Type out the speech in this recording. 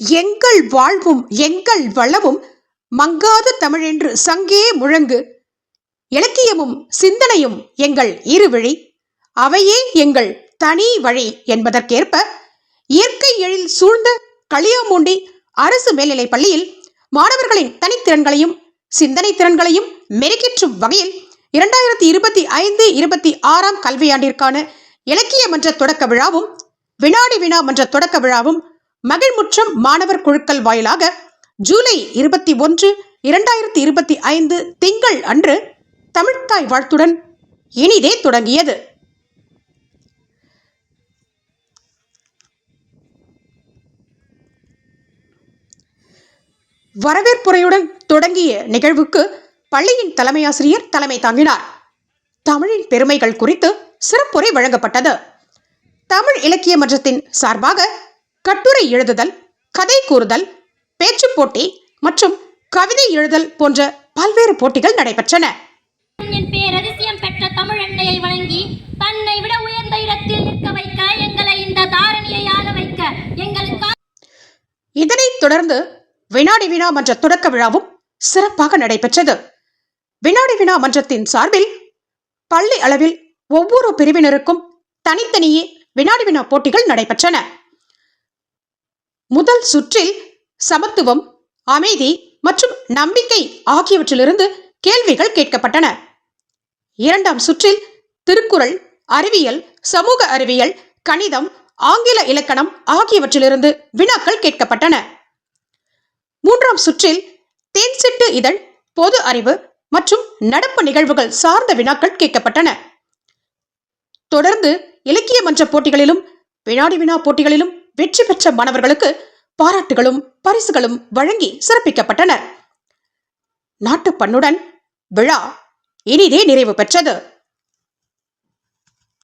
எங்கள் வாழ்வும் எங்கள் வளமும் மங்காத தமிழென்று சங்கே முழங்கு. இலக்கியமும் சிந்தனையும் எங்கள் இருவழி. அவையே எங்கள் தனி வழி என்பதற்கேற்ப இயற்கை எழில் சூழ்ந்த களியாமூண்டி அரசு மேல்நிலைப் பள்ளியில் மாணவர்களின் தனித்திறன்களையும் சிந்தனை திறன்களையும் மெருகேற்றும் வகையில் இரண்டாயிரத்தி இருபத்தி ஐந்து இருபத்தி ஆறாம் கல்வியாண்டிற்கான இலக்கிய மன்ற தொடக்க விழாவும் வினாடி வினா மன்ற தொடக்க விழாவும் மகிழ்முற்றம் மாணவர் குழுக்கள் வாயிலாக ஜூலை இருபத்தி ஒன்று இரண்டாயிரத்தி இருபத்தி ஐந்து திங்கள் அன்று தமிழ்த்தாய் வாழ்த்துடன் இனிதே தொடங்கியது. வரவேற்புரையுடன் தொடங்கிய நிகழ்வுக்கு பள்ளியின் தலைமையாசிரியர் தலைமை தாங்கினார். தமிழின் பெருமைகள் குறித்து சிறப்புரை வழங்கப்பட்டது. தமிழ் இலக்கிய மன்றத்தின் சார்பாக கட்டுரை எழுதுதல் கதை கூறுதல் பேச்சுப் போட்டி மற்றும் கவிதை எழுதல் போன்ற பல்வேறு போட்டிகள் நடைபெற்றன. பேரதிசயம் பெற்ற தமிழெண்ணையை வழங்கி தன்னை விட உயர்ந்த இடத்தில் நிற்க வைக்க எங்களை இந்த தாரணியை ஆள வைக்க எங்களுக்கு இதனைத் தொடர்ந்து வினாடி வினா மன்ற தொடக்க விழாவும் சிறப்பாக நடைபெற்றது. வினாடி வினா மன்றத்தின் சார்பில் பள்ளி அளவில் ஒவ்வொரு பிரிவினருக்கும் தனித்தனியே வினாடி வினா போட்டிகள் நடைபெற்றன. முதல் சுற்றில் சமத்துவம் அமைதி மற்றும் நம்பிக்கை ஆகியவற்றிலிருந்து கேள்விகள் கேட்கப்பட்டன. இரண்டாம் சுற்றில் திருக்குறள் அறிவியல் சமூக அறிவியல் கணிதம் ஆங்கில இலக்கணம் ஆகியவற்றிலிருந்து வினாக்கள் கேட்கப்பட்டன. மூன்றாம் சுற்றில் தேன்சிட்டு இதழ் பொது அறிவு மற்றும் நடப்பு நிகழ்வுகள் சார்ந்த வினாக்கள் கேட்கப்பட்டன. தொடர்ந்து இலக்கிய மன்ற போட்டிகளிலும் வினாடி வினா போட்டிகளிலும் வெற்றி பெற்ற மாணவர்களுக்கு பாராட்டுகளும் பரிசுகளும் வழங்கி சிறப்பிக்கப்பட்டனர். நாட்டுப்பண்ணுடன் விழா இனிதே நிறைவு பெற்றது.